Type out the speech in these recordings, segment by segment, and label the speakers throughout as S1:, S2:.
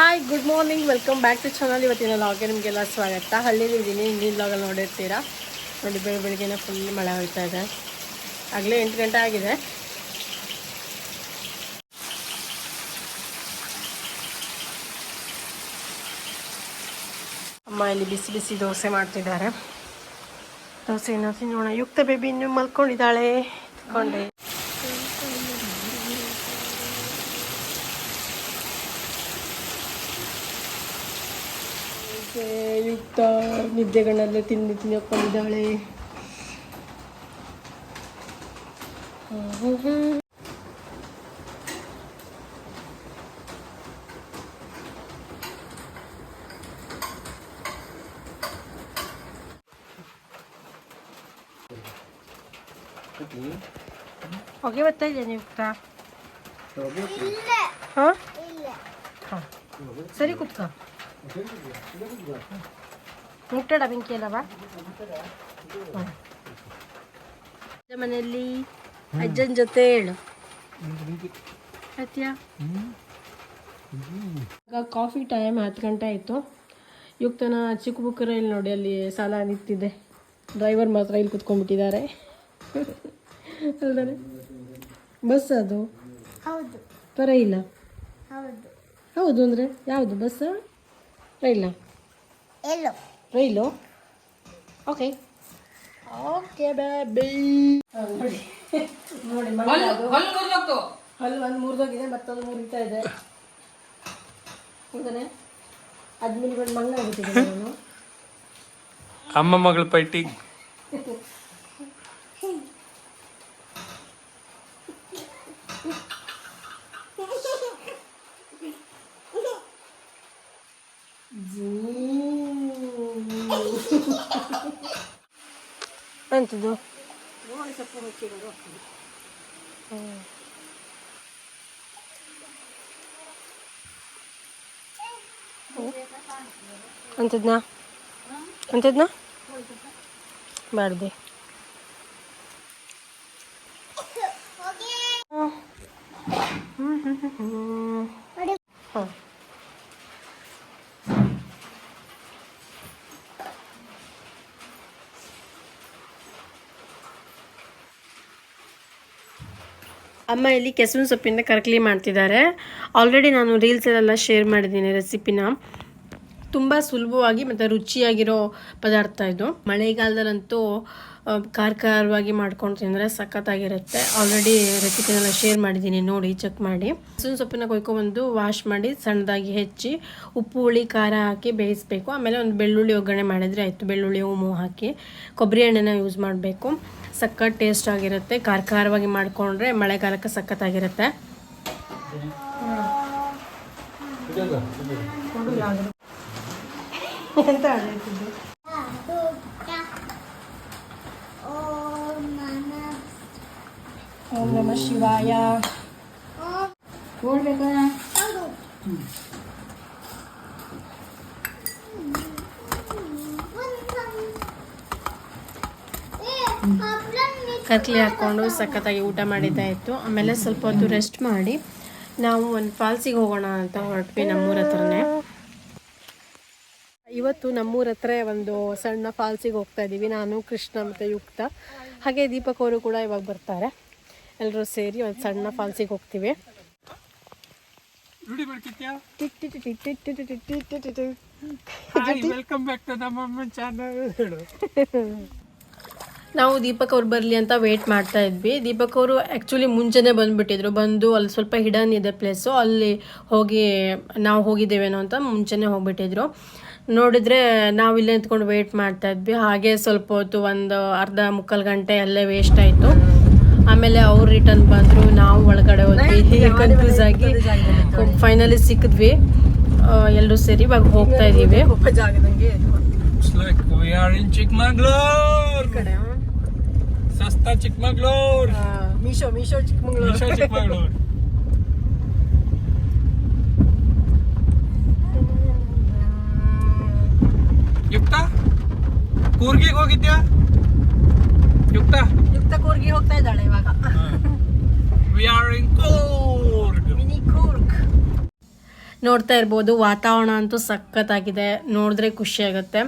S1: Hi good morning welcome back to channel ಇವತ್ತಿನ ಲಾಗೆ ನಿಮಗೆಲ್ಲ ಸ್ವಾಗತ. ಹಳ್ಳಿಲಿ ಇದ್ದೀನಿ ಇಂದಿನ ಲಾಗಲ್ಲಿ ನೋಡಿರ್ತೀರಾ? ನೋಡಿ, ಬೆಳೆ ಬೆಳಿಗ್ಗೆ ಫುಲ್ ಮಳೆ ಹೋಗ್ತಾ ಇದೆ. ಆಗಲೇ ಎಂಟು ಗಂಟೆ ಆಗಿದೆ. ಅಮ್ಮ ಇಲ್ಲಿ ಬಿಸಿ ಬಿಸಿ ದೋಸೆ ಮಾಡ್ತಿದ್ದಾರೆ. ದೋಸೆನ ತಿನ್ನೋಣ. ಯುಕ್ತ ಬೇಬಿ ಇನ್ನು ಮಲ್ಕೊಂಡಿದ್ದಾಳೆ. ತಿಳ್ಕೊಂಡೆ ಮತ್ತೆ ಯುಕ್ತ ನಿದ್ದೆಗಳನ್ನೆಲ್ಲ ತಿಂದು ತಿಂದು ತಿನ್ನಕೊಂಡಿದ್ದಾಳೆ ಹೊಗೆ ಬರ್ತಾ ಇದೆಯಾ ಯುಕ್ತ ಹಾಂ? ಹಾಂ. ಸರಿ ಕುತ್ಕ. ಮುಟ್ಟಡ ಬೆಂಕಿ ಅಲ್ಲವಾ ಮನೆಯಲ್ಲಿ ಅಜ್ಜನ ಜೊತೆ ಹೇಳು. ಆಯ್ತಿಯಾ ಈಗ ಕಾಫಿ ಟೈಮ್ ಹತ್ತು ಗಂಟೆ ಆಯಿತು. ಯುಕ್ತನ ಚಿಕ್ಕ ಬುಕ್ ಇಲ್ಲಿ ನೋಡಿ ಅಲ್ಲಿ ಸಾಲ ನಿಂತಿದೆ. ಡ್ರೈವರ್ ಮಾತ್ರ ಇಲ್ಲಿ ಕುತ್ಕೊಂಡ್ಬಿಟ್ಟಿದ್ದಾರೆ. ಅಲ್ದಾನೆ ಬಸ್ ಅದು?
S2: ಹೌದು.
S1: ಪರ ಇಲ್ಲ?
S2: ಹೌದು.
S1: ಹೌದು ಅಂದರೆ ಯಾವುದು ಬಸ್ ರೈಲ
S2: ಎಲ್ಲೋ
S1: ರೈಲು ಓಕೆ ಓಕೆ ಬೇಬಿ ನೋಡಿ ನೋಡಿ ಅದು. ಹಲ್ಲು ಒಂದು ಮುರಿದೋಗಿದೆ ಮತ್ತೊಂದು ಮುರಿತಾ ಇದೆ. ಹೌದಾನೆ? ಅದ್ಮೇಲೆ ಬಂದು ಮಂಗ ಆಗ್ಬಿಟ್ಟಿದೆ ನಾನು
S3: ಅಮ್ಮ ಮಗಳ Saan
S1: ito do? Doon sa pumitsiro. Hmm. Oh. Antod na? Antod na? Barbe. ಅಮ್ಮ ಇಲ್ಲಿ ಕೆಸುವಿನ ಸೊಪ್ಪಿಂದ ಕರ್ಕಲಿ ಮಾಡ್ತಿದ್ದಾರೆ. ಆಲ್ರೆಡಿ ನಾನು ರೀಲ್ಸಲ್ಲೆಲ್ಲ ಶೇರ್ ಮಾಡಿದ್ದೀನಿ ರೆಸಿಪಿನ ತುಂಬ ಸುಲಭವಾಗಿ ಮತ್ತು ರುಚಿಯಾಗಿರೋ ಪದಾರ್ಥ ಇದು. ಮಳೆಗಾಲದಲ್ಲಂತೂ ಖಾರ ಖಾರವಾಗಿ ಮಾಡ್ಕೊಂಡು ತಿಂದರೆ ಸಖತ್ತಾಗಿರುತ್ತೆ. ಆಲ್ರೆಡಿ ರೆಸಿಪಿನೆಲ್ಲ ಶೇರ್ ಮಾಡಿದ್ದೀನಿ ನೋಡಿ ಚೆಕ್ ಮಾಡಿ. ಹಸುವಿನ ಕೊಯ್ಕೊ ಕೊಯ್ಕೊಬಂದು ವಾಶ್ ಮಾಡಿ, ಸಣ್ಣದಾಗಿ ಹೆಚ್ಚಿ, ಉಪ್ಪು, ಹುಳಿ, ಖಾರ ಹಾಕಿ ಬೇಯಿಸಬೇಕು. ಆಮೇಲೆ ಒಂದು ಬೆಳ್ಳುಳ್ಳಿ ಒಗ್ಗರಣೆ ಮಾಡಿದರೆ ಆಯಿತು. ಬೆಳ್ಳುಳ್ಳಿ, ಹೂವು ಹಾಕಿ, ಕೊಬ್ಬರಿ ಎಣ್ಣೆನ ಯೂಸ್ ಮಾಡಬೇಕು. ಸಖತ್ ಟೇಸ್ಟ್ ಆಗಿರುತ್ತೆ ಖಾರ ಖಾರವಾಗಿ ಮಾಡಿಕೊಂಡ್ರೆ ಮಳೆಗಾಲಕ್ಕೆ ಸಖತ್ತಾಗಿರುತ್ತೆ ಆಗಿರುತ್ತೆ ಹೇಳ್ತಿದ್ದು
S2: ಓಂ ನಮ.
S1: ಓಂ ನಮ. ಶಿವಾಯ ಕತ್ಲಿ ಹಾಕ್ಕೊಂಡು ಸಖತ್ತಾಗಿ ಊಟ ಮಾಡಿದ್ದಾಯಿತು ಆಮೇಲೆ ಸ್ವಲ್ಪ ಹೊತ್ತು ರೆಸ್ಟ್ ಮಾಡಿ ನಾವು ಒಂದು ಫಾಲ್ಸಿಗೆ ಹೋಗೋಣ ಅಂತ ಹೊರಟ್ವಿ ನಮ್ಮೂರ ಹತ್ರನೇ. ಇವತ್ತು ನಮ್ಮೂರ ಹತ್ರ ಒಂದು ಸಣ್ಣ ಫಾಲ್ಸಿಗೆ ಹೋಗ್ತಾ ಇದ್ದೀವಿ ನಾನು ಕೃಷ್ಣ ಮತ್ತು ಯುಕ್ತ. ಹಾಗೆ ದೀಪಕ್ ಅವರು ಕೂಡ ಇವಾಗ ಬರ್ತಾರೆ. ಎಲ್ಲರೂ ಸೇರಿ ಒಂದು ಸಣ್ಣ ಫಾಲ್ಸಿಗೆ ಹೋಗ್ತೀವಿ.
S3: ಚಾನಲ್ ಹೇಳು
S1: ನಾವು ದೀಪಕ್ ಅವ್ರು ಬರಲಿ ಅಂತ ವೇಟ್ ಮಾಡ್ತಾ ಇದ್ವಿ. ದೀಪಕ್ ಅವರು ಆ್ಯಕ್ಚುಲಿ ಮುಂಚೆನೇ ಬಂದುಬಿಟ್ಟಿದ್ರು. ಬಂದು ಅಲ್ಲಿ ಸ್ವಲ್ಪ ಹಿಡನ್ ಇದೆ ಪ್ಲೇಸು ಅಲ್ಲಿ ಹೋಗಿ ನಾವು ಹೋಗಿದ್ದೇವೇನೋ ಅಂತ ಮುಂಚೆನೇ ಹೋಗ್ಬಿಟ್ಟಿದ್ರು. ನೋಡಿದರೆ ನಾವು ಇಲ್ಲೇ ನಿಂತ್ಕೊಂಡು ವೇಟ್ ಮಾಡ್ತಾ ಇದ್ವಿ. ಹಾಗೆ ಸ್ವಲ್ಪ ಹೊತ್ತು ಒಂದು ಅರ್ಧ ಮುಕ್ಕಾಲು ಗಂಟೆ ಅಲ್ಲೇ ವೇಸ್ಟ್ ಆಯಿತು. ಆಮೇಲೆ ಅವ್ರು ರಿಟರ್ನ್ ಬಂದರು. ನಾವು ಒಳಗಡೆ ಹೋದ್ವಿ. ಕನ್ಫ್ಯೂಸ್ ಆಗಿ ಫೈನಲಿ ಸಿಕ್ಕಿದ್ವಿ ಎಲ್ಲರೂ ಸೇರಿ ಇವಾಗ ಹೋಗ್ತಾ ಇದ್ದೀವಿ
S3: ಸಸ್ತಾ ಚಿಕ್ಕಮಗಳೂರ್.
S1: ಮೀಶೋ ಮೀಶೋ ಚಿಕ್ಕಮಂಗ್ಳೂರು.
S3: ಚಿಕ್ಕಮಗಳೂರ್. ಯುಕ್ತ ಕೂರ್ಗಿಗೆ ಹೋಗಿದ್ಯಾ? ಯುಕ್ತ?
S1: ಯುಕ್ತ ಕೂರ್ಗಿ ಹೋಗ್ತಾ ಇದ್ದಾಳೆ ಇವಾಗ.
S3: We are in Coorg.
S1: Mini Coorg. ನೋಡ್ತಾ ಇರ್ಬೋದು ವಾತಾವರಣ ಅಂತೂ ಸಖತ್ತಾಗಿದೆ. ನೋಡಿದ್ರೆ ಖುಷಿ ಆಗುತ್ತೆ.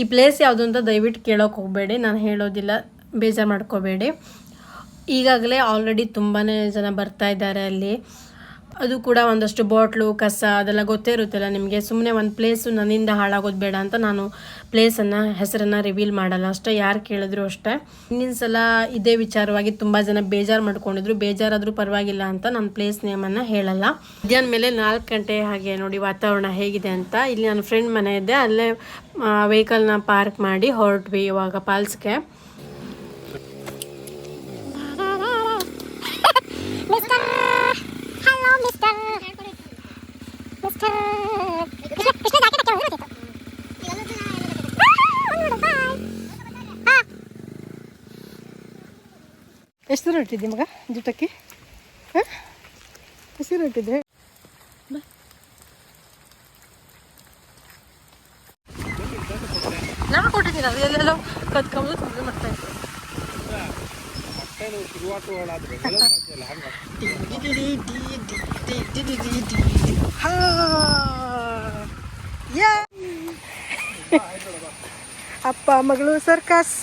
S1: ಈ ಪ್ಲೇಸ್ ಯಾವುದು ಅಂತ ದಯವಿಟ್ಟು ಕೇಳೋಕೆ ಹೋಗಬೇಡಿ. ನಾನು ಹೇಳೋದಿಲ್ಲ. ಬೇಜಾರು ಮಾಡ್ಕೋಬೇಡಿ. ಈಗಾಗಲೇ ಆಲ್ರೆಡಿ ತುಂಬಾ ಜನ ಬರ್ತಾ ಇದ್ದಾರೆ ಅಲ್ಲಿ. ಅದು ಕೂಡ ಒಂದಷ್ಟು ಬಾಟ್ಲು, ಕಸ ಅದೆಲ್ಲ ಗೊತ್ತೇ ಇರುತ್ತಲ್ಲ ನಿಮಗೆ. ಸುಮ್ಮನೆ ಒಂದು ಪ್ಲೇಸು ನನ್ನಿಂದ ಹಾಳಾಗೋದು ಬೇಡ ಅಂತ ನಾನು ಪ್ಲೇಸನ್ನು ಹೆಸರನ್ನು ರಿವೀಲ್ ಮಾಡಲ್ಲ. ಅಷ್ಟೇ ಯಾರು ಕೇಳಿದ್ರು ಅಷ್ಟೇ. ಇನ್ನೊಂದು ಸಲ ಇದೇ ವಿಚಾರವಾಗಿ ತುಂಬ ಜನ ಬೇಜಾರು ಮಾಡ್ಕೊಂಡಿದ್ರು. ಬೇಜಾರಾದರೂ ಪರವಾಗಿಲ್ಲ ಅಂತ ನಾನು ಪ್ಲೇಸ್ ನೇಮನ್ನು ಹೇಳಲ್ಲ. ಮಧ್ಯಾಹ್ನ ಮೇಲೆ ನಾಲ್ಕು ಗಂಟೆ ಹಾಗೆ ನೋಡಿ ವಾತಾವರಣ ಹೇಗಿದೆ ಅಂತ. ಇಲ್ಲಿ ನನ್ನ ಫ್ರೆಂಡ್ ಮನೆ ಇದೆ. ಅಲ್ಲೇ ವೆಹಿಕಲ್ನ ಪಾರ್ಕ್ ಮಾಡಿ ಹೊರಟ್ವಿ ಇವಾಗ ಪಾಲ್ಸ್ಗೆ. ಎಷ್ಟು ದೂರ ಹೊಟ್ಟಿದ್ದೆ ಮಗ ಜುಟ್ಟಕ್ಕೆ ಹಾಂ ಎಷ್ಟು ದೂರ ಹೊಟ್ಟಿದ್ದೆ ನಾನು ಕೊಟ್ಟಿದ್ದೀನಿ ಅದು ಎಲ್ಲೆಲ್ಲೋ ಕದ್ಕೊಂಬುದು ಅಪ್ಪ ಮಗಳು ಸರ್ಕಸ್.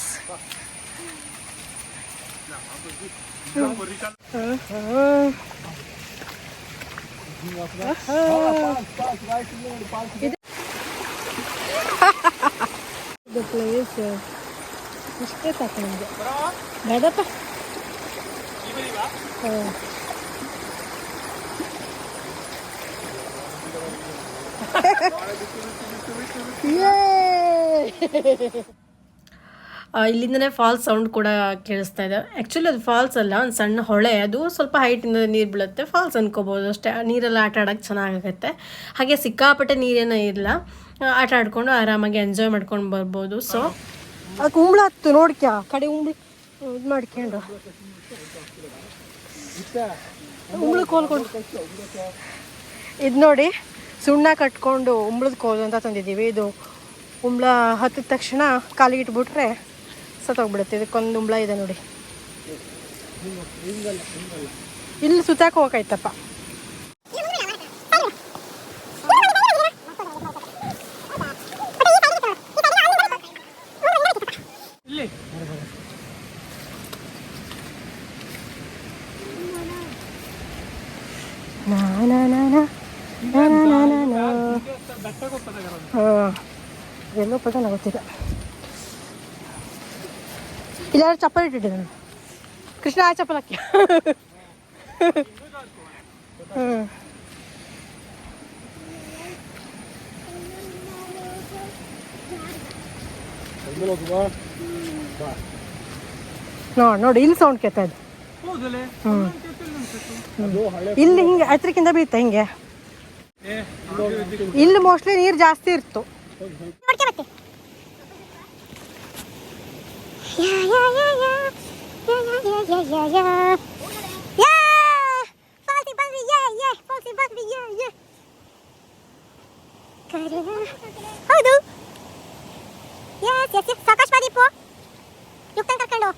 S1: ಇದು ಪ್ಲೇಸ್ ಇಷ್ಟೇ ಸಾಕು ನಮಗೆ ಬೇಡಪ್ಪ ಹಾಂ ಇಲ್ಲಿಂದನೇ ಫಾಲ್ಸ್ ಸೌಂಡ್ ಕೂಡ ಕೇಳಿಸ್ತಾ ಇದೆ. ಆ್ಯಕ್ಚುಲಿ ಅದು ಫಾಲ್ಸ್ ಅಲ್ಲ ಒಂದು ಸಣ್ಣ ಹೊಳೆ. ಅದು ಸ್ವಲ್ಪ ಹೈಟಿಂದ ನೀರು ಬೀಳುತ್ತೆ. ಫಾಲ್ಸ್ ಅನ್ಕೋಬೋದು ಅಷ್ಟೇ. ನೀರೆಲ್ಲ ಆಟ ಆಡೋಕ್ಕೆ ಚೆನ್ನಾಗಾಗತ್ತೆ. ಹಾಗೆ ಸಿಕ್ಕಾಪಟ್ಟೆ ನೀರೇನ ಇಲ್ಲ. ಆ, ಆಟ ಆಡ್ಕೊಂಡು ಆರಾಮಾಗಿ ಎಂಜಾಯ್ ಮಾಡ್ಕೊಂಡು ಬರ್ಬೋದು. ಸೊ ಅದಕ್ಕೆ ಉಂಬ್ಳ ಹತ್ತು ನೋಡ್ಕ್ಯಾ? ಕಡೆ ಉಂಬಳಿ ಇದು ಮಾಡ್ಕೊಂಡು. ಉಂಬ್ಳು ಕೋಲ್ಕೊಂಡು ಇದು ನೋಡಿ, ಸುಣ್ಣ ಕಟ್ಕೊಂಡು ಉಂಬ್ಳದ ಕೋಲು ಅಂತ ತಂದಿದ್ದೀವಿ. ಇದು ಉಂಬ್ಳ ಹತ್ತಿದ ತಕ್ಷಣ ಕಾಲಿಗಿಟ್ಬಿಟ್ರೆ ಸತ್ತೋಗ್ಬಿಡುತ್ತೆ ಇದಕ್ಕೊಂದು ಉಂಬ್ಳ ಇದೆ ನೋಡಿ. ಇಲ್ಲಿ ಸುತ್ತಾಕ ಎಲ್ಲೋ ಪದ ಗೊತ್ತಿಲ್ಲ ಇಲ್ಲಾರು ಚಪ್ಪಲ್ ಇಟ್ಟಿದ್ದೆ ನಾನು ಕೃಷ್ಣ ಆ ಚಪ್ಪಲ್ ಹಾಕಿ ಹ್ಞೂ ನೋಡಿ ನೋಡಿ ಇಲ್ಲಿ ಸೌಂಡ್ ಕೇಳ್ತಾ ಇದೆ
S3: ಹೌದಲ್ಲೇ
S1: ಹ್ಞೂ
S3: ಅನ್ಸುತ್ತೆ
S1: ಇಲ್ಲಿ ಹಿಂಗೆ ಹತ್ರಕ್ಕಿಂತ ಬೀಳ್ತಾ ಹಿಂಗೆ
S3: ಏ
S1: ಇಲ್ಲಿ ಮೋಸ್ಟ್ಲಿ ನೀರು ಜಾಸ್ತಿ ಇರ್ತು.
S2: ಹೌದು. ಸಾಕಷ್ಟು ಬಾರಿ ಇಪ್ಪು. ಯುಕ್ತ ಕರ್ಕೊಂಡು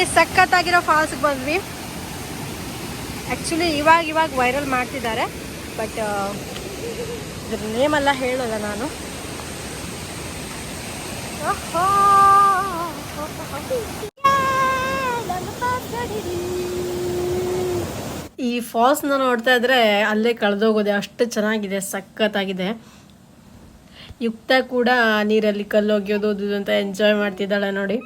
S2: ನೋಡಿ,
S1: ಸಖತ್ತಾಗಿರೋ ಫಾಲ್ಸ್ಗೆ ಬಂದ್ವಿ. ಆ್ಯಕ್ಚುಲಿ ಇವಾಗ ಇವಾಗ ವೈರಲ್ ಮಾಡ್ತಿದ್ದಾರೆ. ಬಟ್ ಇದ್ರ ನೇಮೆಲ್ಲ ಹೇಳೋಲ್ಲ ನಾನು. ಈ ಫಾಲ್ಸ್ನ ನೋಡ್ತಾ ಇದ್ರೆ ಅಲ್ಲೇ ಕಳೆದೋಗೋದೆ ಅಷ್ಟು ಚೆನ್ನಾಗಿದೆ, ಸಖತ್ತಾಗಿದೆ. ಯುಕ್ತ ಕೂಡ ನೀರಲ್ಲಿ ಕಲ್ಲೋಗ್ಯೋದು ಅಂತ ಎಂಜಾಯ್ ಮಾಡ್ತಿದ್ದಾಳೆ ನೋಡಿ.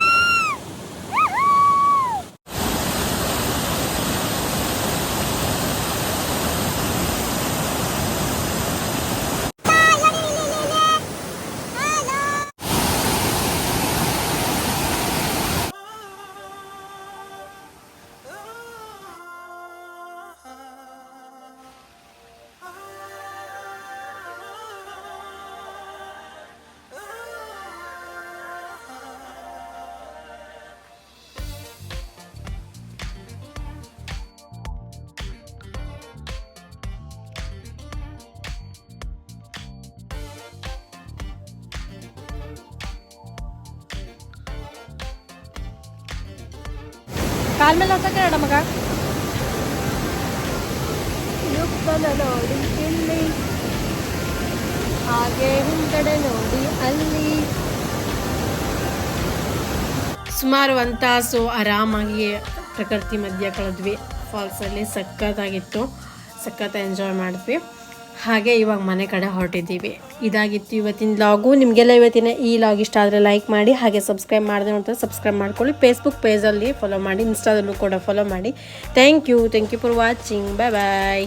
S1: ಕಾಲ್ ಮೇಲೆ ಹೊಸಕ್ಕೆ ನೋಡ ಮಗ? ಯುಕ್ತನ ನೋಡಿ ಇಲ್ಲಿ. ಹಾಗೆ ಹಿಂದಡೆ ನೋಡಿ ಅಲ್ಲಿ. ಸುಮಾರು ಒಂದು ತಾಸು ಆರಾಮಾಗಿ ಪ್ರಕೃತಿ ಮಧ್ಯ ಕಳೆದ್ವಿ. ಫಾಲ್ಸಲ್ಲಿ ಸಖತ್ತಾಗಿತ್ತು. ಸಖತ್ ಎಂಜಾಯ್ ಮಾಡಿದ್ವಿ. ಹಾಗೆ ಇವಾಗ ಮನೆ ಕಡೆ ಹೊರಟಿದ್ದೀವಿ. ಇದಾಗಿತ್ತು ಇವತ್ತಿನ ಲಾಗು ನಿಮಗೆಲ್ಲ ಇವತ್ತಿನ ಈ ಲಾಗ್ ಇಷ್ಟ ಆದರೆ ಲೈಕ್ ಮಾಡಿ, ಹಾಗೆ ಸಬ್ಸ್ಕ್ರೈಬ್ ಮಾಡಿದೆ ನೋಡ್ತಾರೆ ಸಬ್ಸ್ಕ್ರೈಬ್ ಮಾಡ್ಕೊಳ್ಳಿ. ಫೇಸ್ಬುಕ್ ಪೇಜಲ್ಲಿ ಫಾಲೋ ಮಾಡಿ ಇನ್ಸ್ಟಾದಲ್ಲೂ ಕೂಡ ಫಾಲೋ ಮಾಡಿ. Thank you thank you for watching bye bye